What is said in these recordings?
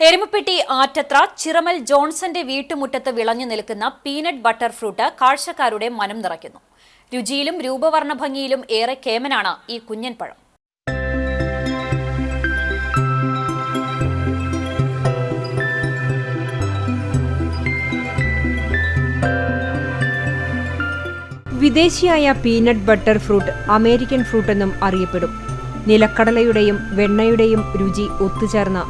എരുമപ്പെട്ടി ആറ്റത്ര ചിറമൽ ജോൺസന്റെ വീട്ടുമുറ്റത്ത് വിളഞ്ഞു നിൽക്കുന്ന പീനട്ട് ബട്ടർ ഫ്രൂട്ട് കാഴ്ചക്കാരുടെ മനം നിറയ്ക്കുന്നു. രുചിയിലും രൂപവർണ ഭംഗിയിലും ഏറെ കേമനാണ് ഈ കുഞ്ഞൻ പഴം. വിദേശിയായ peanut butter fruit American fruit എന്നും അറിയപ്പെടും. നിലക്കടലയുടെയും വെണ്ണയുടെയും രുചി ഒത്തുചേർന്ന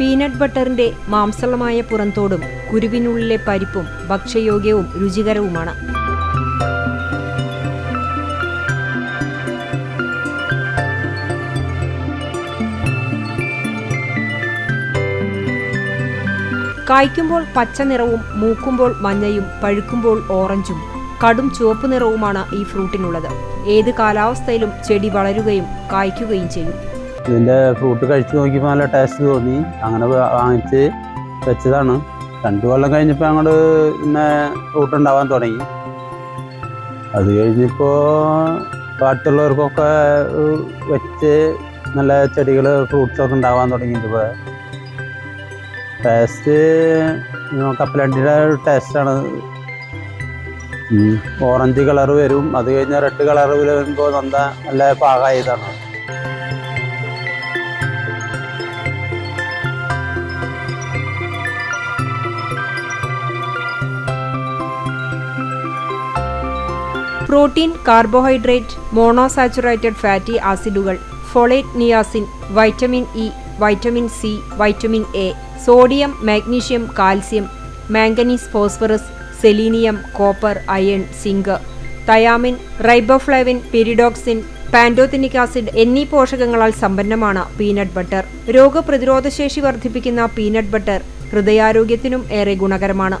പീനട്ട് ബട്ടറിന്റെ മാംസളമായ പുറന്തോടും കുരുവിനുള്ളിലെ പരിപ്പും ഭക്ഷ്യയോഗ്യവും രുചികരവുമാണ്. കായ്ക്കുമ്പോൾ പച്ച നിറവും മൂക്കുമ്പോൾ മഞ്ഞയും പഴുക്കുമ്പോൾ ഓറഞ്ചും കടും ചുവപ്പ് നിറവുമാണ് ഈ ഫ്രൂട്ടിനുള്ളത്. ഏത് കാലാവസ്ഥയിലും ചെടി വളരുകയും കായ്ക്കുകയും ചെയ്യും. ഇതിന്റെ ഫ്രൂട്ട് കഴിച്ച് നോക്കിയപ്പോൾ നല്ല ടേസ്റ്റ് തോന്നി. അങ്ങനെ വാങ്ങിച്ച് വെച്ചതാണ്. രണ്ടു കൊല്ലം കഴിഞ്ഞപ്പോൾ അങ്ങോട്ട് പിന്നെ ഫ്രൂട്ട് ഉണ്ടാവാൻ തുടങ്ങി. അത് കഴിഞ്ഞിപ്പോൾ ബാക്കിയുള്ളവർക്കൊക്കെ വെച്ച് നല്ല ചെടികൾ ഫ്രൂട്ട്സൊക്കെ ഉണ്ടാവാൻ തുടങ്ങിയിട്ടിപ്പോൾ ടേസ്റ്റ് കപ്പലണ്ടിയുടെ ടേസ്റ്റാണ് ഓറഞ്ച് കളർ വരും. അത് കഴിഞ്ഞാൽ റെഡ് കളർ വരുമ്പോൾ നല്ല നല്ല പാകമായതാണ് പ്രോട്ടീൻ കാർബോഹൈഡ്രേറ്റ് മോണോസാച്ചുറേറ്റഡ് ഫാറ്റി ആസിഡുകൾ folate niacin vitamin E vitamin C vitamin A sodium magnesium calcium manganese phosphorus selenium copper iron zinc thiamine riboflavin pyridoxine pantothenic acid എന്നീ പോഷകങ്ങളാൽ സമ്പന്നമാണ് പീനട്ട് ബട്ടർ. രോഗപ്രതിരോധശേഷി വർദ്ധിപ്പിക്കുന്ന പീനട്ട് ബട്ടർ ഹൃദയാരോഗ്യത്തിനും ഏറെ ഗുണകരമാണ്.